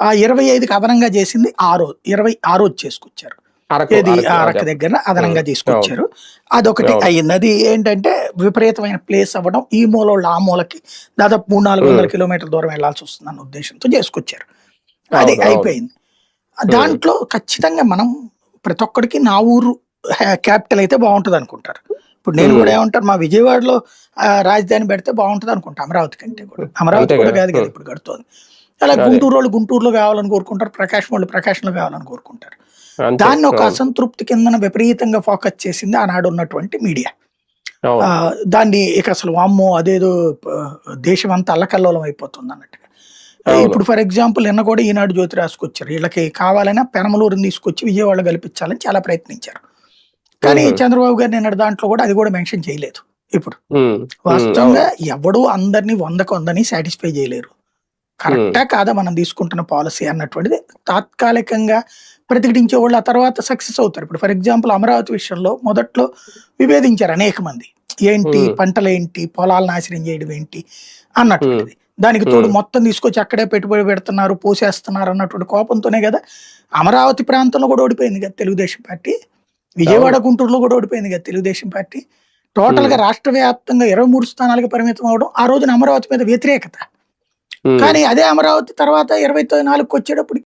ఆ ఇరవై ఐదుకి అదనంగా చేసింది ఆరో ఇరవై ఆరో చేసుకొచ్చారు ఏది అరకు. దగ్గర అదనంగా తీసుకొచ్చారు అదొకటి. అయ్యింది అది ఏంటంటే విపరీతమైన ప్లేస్ అవ్వడం ఈ మూల ఆ మూలకి దాదాపు మూడు నాలుగు వందల. కిలోమీటర్ల దూరం వెళ్ళాల్సి వస్తుంది అన్న ఉద్దేశంతో చేసుకొచ్చారు అది. అయిపోయింది దాంట్లో ఖచ్చితంగా మనం ప్రతి ఒక్కడికి నా ఊరు క్యాపిటల్ అయితే బాగుంటది అనుకుంటారు ఇప్పుడు నేను. కూడా ఏమంటారు మా విజయవాడలో రాజధాని పెడితే బాగుంటది అనుకుంటా అమరావతి కంటే కూడా అమరావతి కూడా కదా. కాదు. ఇప్పుడు కడుతోంది అలా. గుంటూరు వాళ్ళు గుంటూరులో కావాలని కోరుకుంటారు ప్రకాశం వాళ్ళు ప్రకాశంలో కావాలని కోరుకుంటారు. దాన్ని ఒక అసంతృప్తి కిందన విపరీతంగా ఫోకస్ చేసింది ఆనాడు ఉన్నటువంటి మీడియా. దాన్ని ఇక అసలు వామ్మో అదేదో దేశం అంతా అల్లకల్లోలం అయిపోతుంది అన్నట్టుగా. ఇప్పుడు ఫర్ ఎగ్జాంపుల్ నిన్న కూడా ఈనాడు జ్యోతి రాసుకొచ్చారు వీళ్ళకి కావాలన్నా పెనమలూరుని తీసుకొచ్చి విజయవాడ కల్పించాలని చాలా ప్రయత్నించారు. కానీ. చంద్రబాబు గారు నిన్నటి దాంట్లో కూడా అది కూడా మెన్షన్ చేయలేదు. ఇప్పుడు వాస్తవంగా ఎవడు అందరినీ వందకు వందని సాటిస్ఫై చేయలేరు. కరెక్టా కాదా మనం తీసుకుంటున్న పాలసీ అన్నటువంటిది తాత్కాలికంగా ప్రతిఘటించే వాళ్ళు ఆ తర్వాత సక్సెస్ అవుతారు. ఇప్పుడు ఫర్ ఎగ్జాంపుల్ అమరావతి విషయంలో మొదట్లో విభేదించారు అనేక మంది. ఏంటి. పంటలు ఏంటి పొలాలు నాశనం చేయడం ఏంటి? అన్నటువంటిది. దానికి తోడు. మొత్తం తీసుకొచ్చి అక్కడే పెట్టుబడి పెడుతున్నారు పోసేస్తున్నారు అన్నటువంటి కోపంతోనే కదా అమరావతి ప్రాంతంలో కూడా ఓడిపోయింది కదా తెలుగుదేశం పార్టీ. విజయవాడ గుంటూరులో కూడా ఓడిపోయింది కదా తెలుగుదేశం పార్టీ. టోటల్గా రాష్ట్ర వ్యాప్తంగా ఇరవై మూడు స్థానాలకు పరిమితం అవడం ఆ రోజున అమరావతి మీద వ్యతిరేకత. కానీ అదే అమరావతి తర్వాత ఇరవై నాలుగుకి వచ్చేటప్పుడు